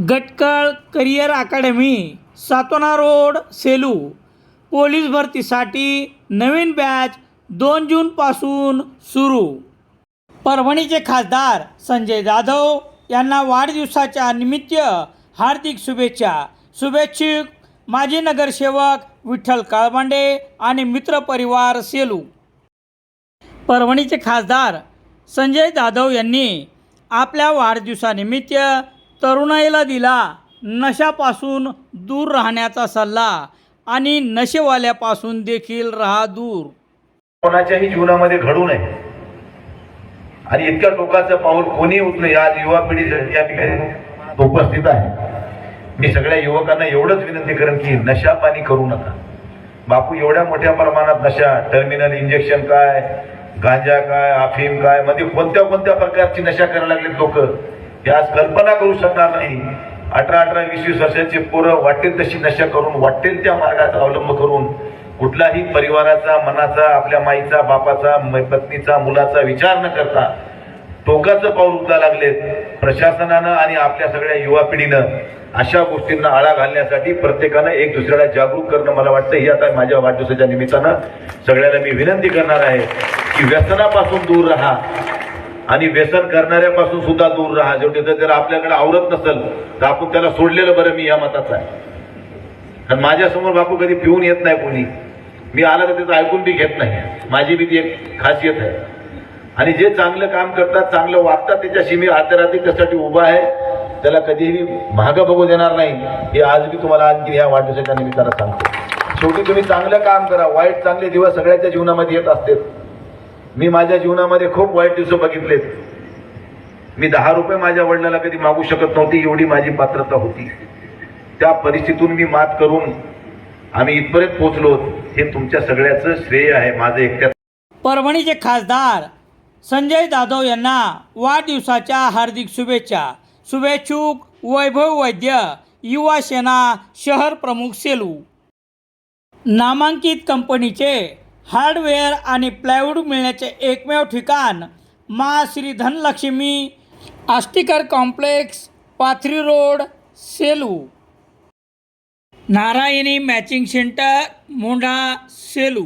Gatkal career academy Satona road Selu. Police भरतीसाठी नवीन batch दोन जूनपासून सुरू. परभणीचे खासदार संजय जाधव यांना वाढदिवसाच्या निमित्त हार्दिक शुभेच्छा. शुभेच्छुक माजी नगरसेवक विठ्ठल काळबांडे आणि मित्रपरिवार सेलू. परभणीचे खासदार संजय जाधव यांनी आपल्या वाढदिवसानिमित्त तरुणाईला दिला. नशापासून दूर राहण्याचा सल्ला आणि नशेवाल्यापासून देखील राहा दूर. कोणाच्याही जीवनामध्ये घडू नये. आणि इतक्या टोकाचं पाऊल कोणी उचलू आज युवा पिढी या ठिकाणी उपस्थित आहे. मी सगळ्या युवकांना एवढंच विनंती करेन की नशा पाणी करू नका. बापू एवढ्या मोठ्या प्रमाणात नशा टर्मिनल इंजेक्शन काय गांजा काय अफीम काय मध्ये कोणत्या कोणत्या प्रकारची नशा करायला लागलेत लोक? हे आज कल्पना करू शकणार नाही. अठरा अठरा वीस वीस वर्षाची पोरं वाटेल तशी नशा करून वाटेल त्या मार्गाचा अवलंब करून कुठलाही परिवाराचा मनाचा आपल्या माईचा बापाचा म- पत्नीचा मुलाचा विचार न करता टोकाचं पाऊल उचला लागलेत. प्रशासनानं आणि आपल्या सगळ्या युवा पिढीनं अशा गोष्टींना आळा घालण्यासाठी प्रत्येकानं एक दुसऱ्याला जागरूक करणं मला वाटतं ही आता माझ्या वाढदिवसाच्या निमित्तानं सगळ्याला मी विनंती करणार आहे की व्यसनापासून दूर राहा. आणि व्यसन करणाऱ्यापासून सुद्धा दूर राहा. जेवढे जर जर आपल्याकडे आवरत नसेल तर आपण त्याला सोडलेलं बरं मी या मताचा आहे. कारण माझ्यासमोर बापू कधी पिऊन येत नाही कोणी. मी आला तर त्याचं ऐकून बी घेत नाही. माझी बी ती एक खासियत आहे. आणि जे चांगलं काम करतात चांगलं वागतात त्याच्याशी मी रात्री त्यासाठी उभा आहे. त्याला कधीही महाग बघू देणार नाही. हे आज मी तुम्हाला आणखी ह्या वाढदिवसाच्या निमित्तानं सांगतो. शेवटी तुम्ही चांगलं काम करा. वाईट चांगले दिवस सगळ्याच्या जीवनामध्ये येत असते मी माझ्या जीवनामध्ये खूप वाईट दिवस बघितलेत. मी दहा रुपये माझ्या वडिलाला कधी मागू शकत नव्हती एवढी माझी पात्रता होती. त्या परिस्थितीतून मी मात करून आम्ही इथपर्यंत पोहोचलो. हे तुमच्या सगळ्याचं श्रेय आहे माझं एकट्या परभणीचे खासदार संजय जाधव यांना वाढदिवसाच्या हार्दिक शुभेच्छा. शुभेच्छुक वैभव वैद्य युवा सेना शहर प्रमुख सेलू. नामांकित कंपनीचे हार्डवेअर आणि प्लायवूड मिळण्याचे एकमेव ठिकाण मा Shri Dhanalakshmi Ashtikar complex Pathri road Selu. Narayani matching centre Mondha Selu.